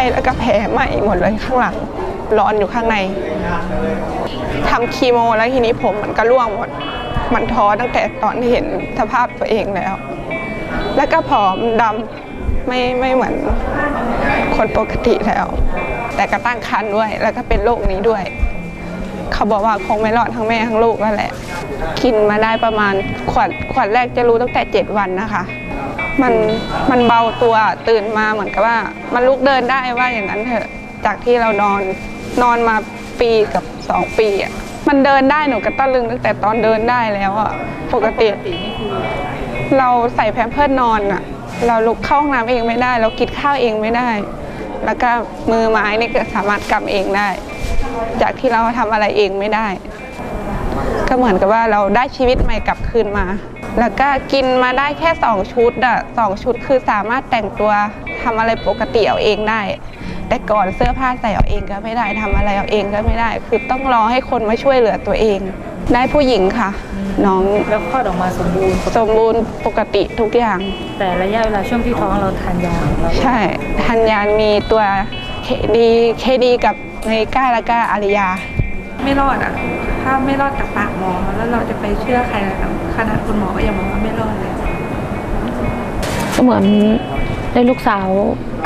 ข้แล้วก็แผลไหม้หมดเลยข้างหลังร้อนอยู่ข้างในทำคีโมแล้วทีนี้ผมมันก็ร่วงหมด มันท้อตั้งแต่ตอนที่เห็นสภาพตัวเองแล้ว แล้วก็ผอมดำไม่ไม่เหมือนคนปกติแล้ว แต่ก็ตั้งครรภ์ด้วย แล้วก็เป็นโรคนี้ด้วย เขาบอกว่าคงไม่รอดทั้งแม่ทั้งลูกนั่นแหละ กินมาได้ประมาณขวดขวดแรกจะรู้ตั้งแต่ 7 วันนะคะ มันมันเบาตัวตื่นมาเหมือนกับว่า มันลุกเดินได้ว่าอย่างนั้นเถอะ จากที่เรานอนนอนมาปีกับ2ปีอะมันเดินได้หนูก็ตะลึงตั้งแต่ตอนเดินได้แล้วอะปกติเราใส่แพมเพิร์นอนอะ เราลุกเข้าห้องน้ำเองไม่ได้ เรากินข้าวเองไม่ได้ แล้วก็มือไม้นี่ก็สามารถกำเองได้ จากที่เราทำอะไรเองไม่ได้ ก็เหมือนกับว่าเราได้ชีวิตใหม่กลับคืนมา แล้วก็กินมาได้แค่ 2 ชุดอะสองชุดคือสามารถแต่งตัวทำอะไรปกติเอาเองได้ แต่ก่อนเสื้อผ้าใส่เอาเองก็ไม่ได้ทำอะไรเอาเองก็ไม่ได้ คือต้องรอให้คนมาช่วยเหลือตัวเอง ได้ผู้หญิงค่ะ น้องแล้วคลอดออกมาสมบูรณ์สมบูรณ์ปกติทุกอย่าง แต่ระยะเวลาช่วงที่ท้องเราทานยาของเราใช่ทันยานมีตัวเคดีเคดีกับเมก้าแล้วก็อาริยา ไม่รอดอะ ถ้าไม่รอดจากปากหมอ แล้วเราจะไปเชื่อใครล่ะครับขนาดคุณหมอก็ยังบอกว่าไม่รอดเลยก็เหมือนได้ลูกสาว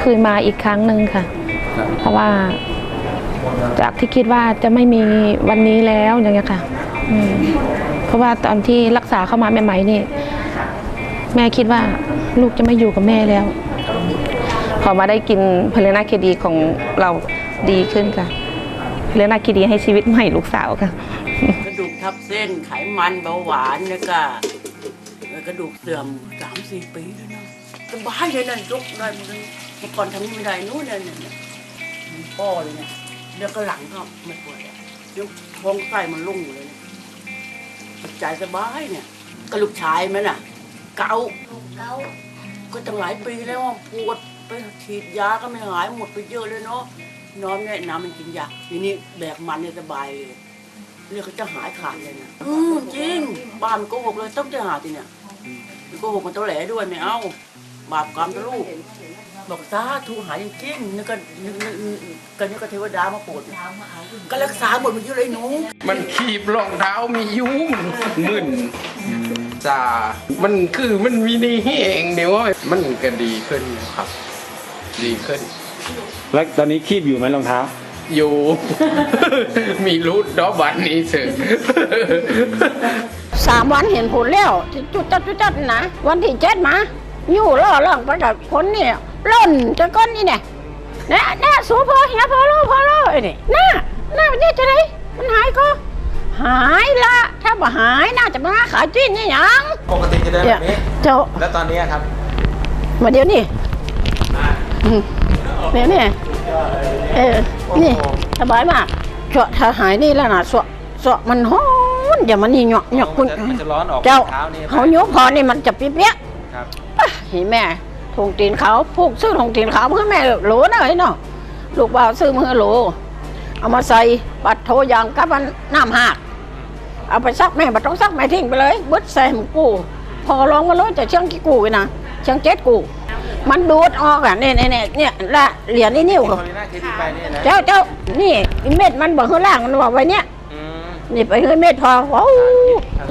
คืนมาอีกครั้งหนึ่งค่ะ เพราะว่า จากที่คิดว่าจะไม่มีวันนี้แล้วอย่างเงี้ยค่ะเพราะว่าตอนที่รักษาเข้ามาใหม่ๆนี่ แม่คิดว่าลูกจะไม่อยู่กับแม่แล้ว พอมาได้กินเพลนาเคดีของเราดีขึ้นค่ะเพลนาเคดีให้ชีวิตใหม่ลูกสาวค่ะ ทับเส้นไขมันเบาหวานแล้วก็กระดูกเสื่อมสามสี่ปีแล้วนะสบายเลยนะยกได้หมดเลยเมื่อก่อนทำนี่ไม่ได้นู้นเนี่ยเนี่ยเนี่ยป้อเลยเนี่ยแล้วก็หลังก็ไม่ปวดแล้วยังท้องไส้มันลุ่งอยู่เลยเนี่ยจิตใจสบายเนี่ยก็ลูกชายมันน่ะ เกาก็ตั้งหลายปีแล้วอะปวดไปฉีดยาก็ไม่หายหมดไปเยอะเลยเนาะน้องเนี่ยน้ำมันกินยาทีนี้แบกมันเนี่ยสบายเลย เรียกเขาจะหายขาดเลยนะอืมจริง บ้านมันโกหกเลยต้องจะหาทีเนี่ยมันโกหกมันตัวแหลด้วยไม่เอาบาปกรรมตะลูกบอกสาธุหายจริงๆนี่ก็นึกนึกนึกกันนี่ก็เทวดามาโปรดก็รักษาหมดมันเยอะเลยหนู มันขีบรองเท้ามียุงมึนจ่ามันคือมันมีในแห้งเดี๋ยวว่ามันก็ดีขึ้นครับ ดีขึ้น แล้วตอนนี้คีบอยู่ไหมรองเท้า อยู่ มีรูดดอกบัตรนี้เสอะสามวันเห็นผลแล้ว จุดจัดจุดจัดนะ วันที่เจ็ดมา อยู่ล่อเรื่องไปกับคนนี่ล่นจะก้นนี่เนี่ยนะหน้าสูพอเหียพอโลพอโลไอ้นี่หน้าหน้ามันเนี่ยจะไรมันหายก็หายละถ้าบ่หายน่าจะมาขายจีนนี่หยังปกติจะเดินแบบนี้เจ้าแล้วตอนนี้ครับมาเดี๋ยวนี้อืมเดี๋ยวนี้ เออ นี่สบายมากเจาะถ้าหายนี่แล้วนะสวะสวะมันฮ้อนอย่ามันนี่หยอกหยอกคุณมันจะร้อนออกเจ้าเท้านี่เขายกพอนี่มันจะเปี้ยะครับๆอะเห็นแม่ทงตีนเขาผูกซื้อทงตีนเขาเพื่อแม่โหลนะเฮ้ยเนาะลูกบ่าวซื้อมือโหล เอามาใส่ปัดโทยางกับมันน้ำหักเอาไปซักแม่บัดต้องซักแม่ทิ้งไปเลยบึดใส่หมกูพอลองมาเลยจะเชียงกี่กูไว้นะเชียงเจ็ดกู มันดูดออกอะเนี่ยเนี่ยเนี่ยเนี่ยละเหรียญนี่นิ้วคเขานนี้น่าเคดีไปนี่นะเจ้าเจ้านี่เม็ดมันบอกข้างล่างมันบอกไว้เนี่ยอืมนี่ไปเฮ้ยเม็ดพอว้าว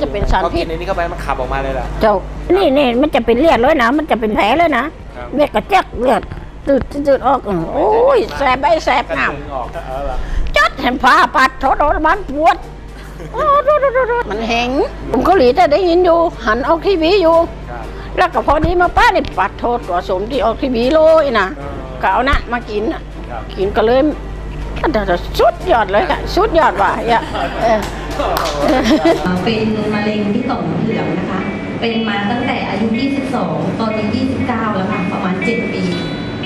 จะเป็นสารพอพิกิษนในนี้เข้าไปมันขับออกมาเลยเหรอ เจ้านี่นี่มันจะเป็นเลือดเลยนะ มันจะเป็นแผลเลยนะ ครับ เม็ดกระเจ๊กเลือดตืดตืดออกเออโอ้ยแสบไปแสบกระน้ดึงออกเออเหรอำจัดเห็นผ้าปัดโทษโดนมันปวดโอ้ดูดูดูดูมันแหงผมเกาหลีแต่ได้ยินอยู่ หันออกทีวีอยู่ครับ แล้วก็พอดีมาป้านี่ปัดโทษตัวสมที่ออกทีวีเลยนะก็เอานะมากินน่ะครับกินก็เลยแต่แต่สุดยอดเลยค่ะสุดยอดว่ะอย่าเออเป็นมะเร็งที่ต่อมน้ำเหลืองนะคะ เป็นมาตั้งแต่อายุ 22 ตอนนี้ 29 แล้วค่ะ ประมาณ 7 ปี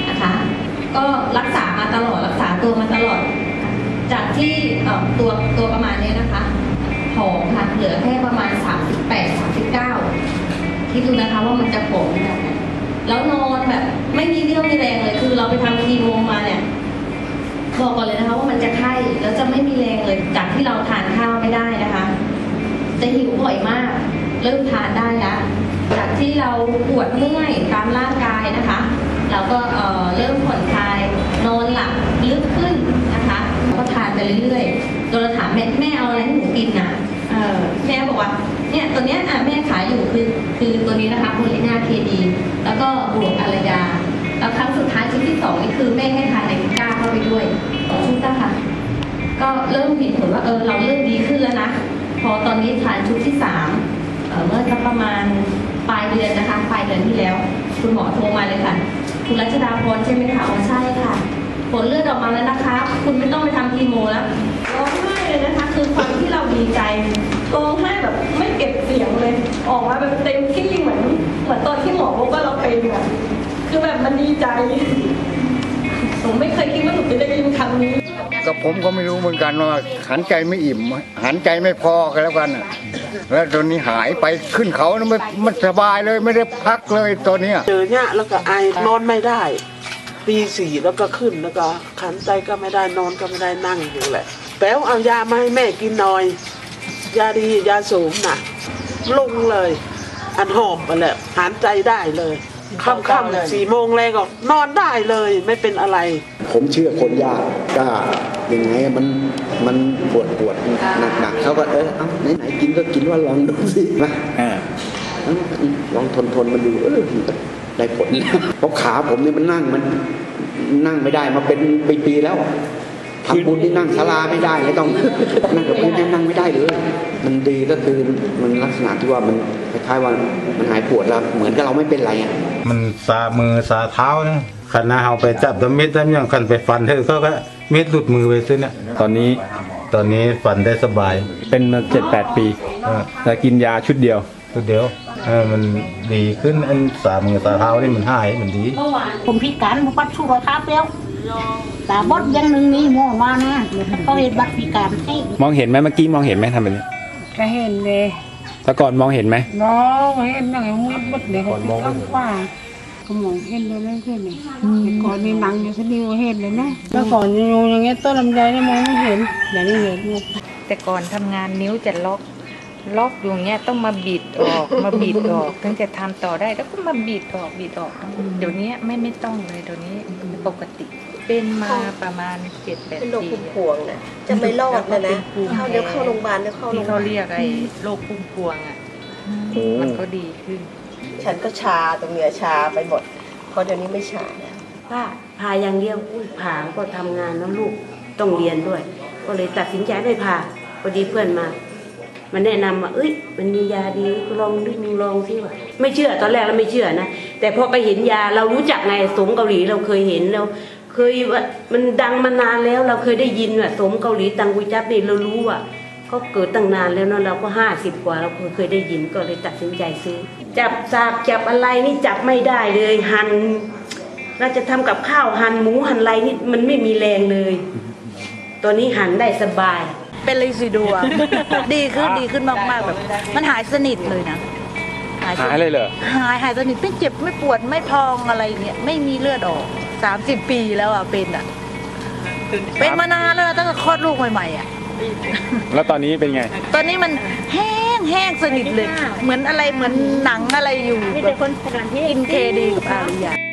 นะคะ ก็รักษามาตลอด รักษาตัวมาตลอด จากที่เอ่อตัวตัวประมาณเนี้ยนะคะผอมค่ะ เหลือแค่ประมาณ 38 39ิดดูนะคะว่ามันจะผอมแล้วนอนแบบ ไม่มีเรี่ยวมีแรงเลย คือเราไปทำาคีโมมาเนี่ย บอกก่อนเลยนะคะ ว่ามันจะไข้แล้วจะไม่มีแรงเลยจากที่เราทานข้าวไม่ได้นะคะ จะหิวบ่อยมาก เริ่มทานได้ละจากที่เราปวดเมื่อยตามร่างกายนะคะ เราก็เออเริ่มผ่อนคลายนอนหลับลึกขึ้นนะคะก็ทานไปเรื่อยๆจนเถามแม่แม่เอาอะไรให้หนูกินนะแม่บอกว่าเนี่ยตัวเนี้ยอะแม่ขายอยู่คือ โพลินาเคดี แล้วก็บวกอารยา แล้วครั้งสุดท้ายชุดที่สองนี่คือแม่ให้ทานไอพิก้าเข้าไปด้วยสองชุดนะคะก็เริ่มเห็นผลว่าเออเราเริ่มดีขึ้นแล้วนะ พอตอนนี้ทานชุดที่สามเออเมื่อสักประมาณปลายเดือนนะคะปลายเดือนที่แล้ว คุณหมอโทรมาเลยค่ะ คุณรัชดาพรใช่ไหมคะอ๋อใช่ค่ะ ผลเลือดออกมาแล้วนะคะ คุณไม่ต้องไปทำคีโมแล้วร้องไห้เลยนะคะ คือความที่เราดีใจร้องไห้แบบไม่เก็บเสียงเลย ออกมาแบบเต็มที่เหมือน เหมือนตอนที่หมอบอกว่าเราเป็นอะคือแบบมันดีใจผมไม่เคยคิดว่าหนูจะได้ยินคำนี้ก็ผมก็ไม่รู้เหมือนกันว่าหันใจไม่อิ่มหันใจไม่พอกันแล้วกันน่ะแล้วตอนนี้หายไปขึ้นเขานะมันมันสบายเลยไม่ได้พักเลยตอนเนี้ยเจอเนี่ยแล้วก็ไอนอนไม่ได้ตีสี่แล้วก็ขึ้นแล้วก็ขันใจก็ไม่ได้นอนก็ไม่ได้นั่งอยู่แหละแป๊วเอายามาให้แม่กินหน่อย ยาดียาสูงน่ะลงเลย อันหอบมาแล้วหายใจได้เลยค่ำค่ำสี่โมงแรงก็นอนได้เลยไม่เป็นอะไร ผมเชื่อคนยากกล้ายังไงมันมันปวดปวดหนักหนักเขาก็เออเอาไหนไหนๆกินก็กินว่าลองดูสินะเออลองทนทนมันดูเออมันก็ได้ผลเพราะขาผมเนี่ยมันนั่งมันนั่งไม่ได้มาเป็นปีๆแล้ว ทำบุญที่นั่งศาลาไม่ได้เลยต้องนั่งกับพื้นเนี่ยนั่งไม่ได้เลยมันดีก็คือมันลักษณะที่ว่ามันคล้ายๆว่ามันหายปวดแล้วเหมือนกับเราไม่เป็นไรอะมันสามือสาเท้านะขันหนาเอาไปจับตะเม็ดแล้วยังขันไปฟันเธอเขาก็เม็ดหลุดมือไปซิเนี่ยตอนนี้ตอนนี้ฟันได้สบาย เป็นมาเจ็ดแปดปีเออแล้วกินยาชุดเดียวตัวเดียวเออมันดีขึ้นอันสามือสาเท้านี่มันหายมันดีผมพิการผมปัดชูรอยเท้าเปรี้ยว ตาบดอยังหนึ่งนี่หมอมานะเขาเห็นบัตรพิการให้มองเห็นไหมเมื่อกี้มองเห็นไหมทำแบบนี้ก็เห็นเลยแต่ก่อนมองเห็นไหมน้องเห็นยังไงมืดบดเดี๋ยวเขาไปต้องขวาก็มองเห็นเลยเลยเพื่อนนี่แต่ก่อนนี่หนังอยู่สนิวเห็นเลยนะเมื่อก่อนอยู่อย่างเงี้ยต้นลำไยนี่มองไม่เห็นเดี๋ยวนี้เห็นหมดแต่ก่อนทำงานนิ้วจะล็อกล็อกอยู่เงี้ยต้องมาบิดออกมาบิดออกถึงจะทำต่อได้แล้วก็มาบิดออกบิดออก เดี๋ยวนี้ไม่ไม่ต้องเลยเดี๋ยวนี้ปกติ เป็นมาประมาณเจ็ดแปดเป็นโรคปีภูมิพวงน่ะจะไม่รอดนะนะเข้าเดี๋ยวเข้าโรงพยาบาลเดี๋ยวเข้าโรที่งพยาเขาบาลเรียกไอ้โรคพุ่มพวงอะมันก็ดีขึ้น ฉันก็ชาตรงเนี้ยชาไปหมดเพราะเดี๋ยวนี้ไม่ชาแล้ว ป้าพาอย่างเดียวอุ้ยผ่าก็ทำงานแล้วลูกต้องเรียนด้วย ก็เลยตัดสินใจไม่ผ่าพอดีเพื่อนมา มันแนะนำว่าเอ้ย มันมียาดีลองดิมึงลองสิว่ะไม่เชื่อตอนแรกเราไม่เชื่อนะแต่พอไปเห็นยาเรารู้จักไงสมเกาหลีเราเคยเห็นเรา เคยว่ามันดังมานานแล้วเราเคยได้ยินว่าสมเกาหลีตังกุยจับนี่เรารู้ว่าเขาเกิดตั้งนานแล้วเนาะเราก็ห้าสิบกว่าเราเคยได้ยินก็เลยตัดสินใจซื้อ จับสากจับอะไรนี่จับไม่ได้เลย หันเราจะทำกับข้าวหั่นหมูหั่นอะไรนี่มันไม่มีแรงเลย ตัวนี้หั่นได้สบาย เป็นเลยสิดูอะดีขึ้นดีขึ้นมากๆแบบ มันหายสนิทเลยนะสหายนิทเลยเหรอหายหายสนิทไม่เจ็บไม่ปวดไม่พองอะไรเงี้ยไม่มีเลือดออก สามสิบปีแล้วอะเป็นอะ เป็นมานานแล้วนะตั้งแต่คลอดลูกใหม่ๆอะ แล้วตอนนี้เป็นไง ตอนนี้มันแห้งแห้งสนิทเลย เหมือนอะไรเหมือนหนังอะไรอยู่มีแต่คนสถานที่ กินเคดีกับอาริยา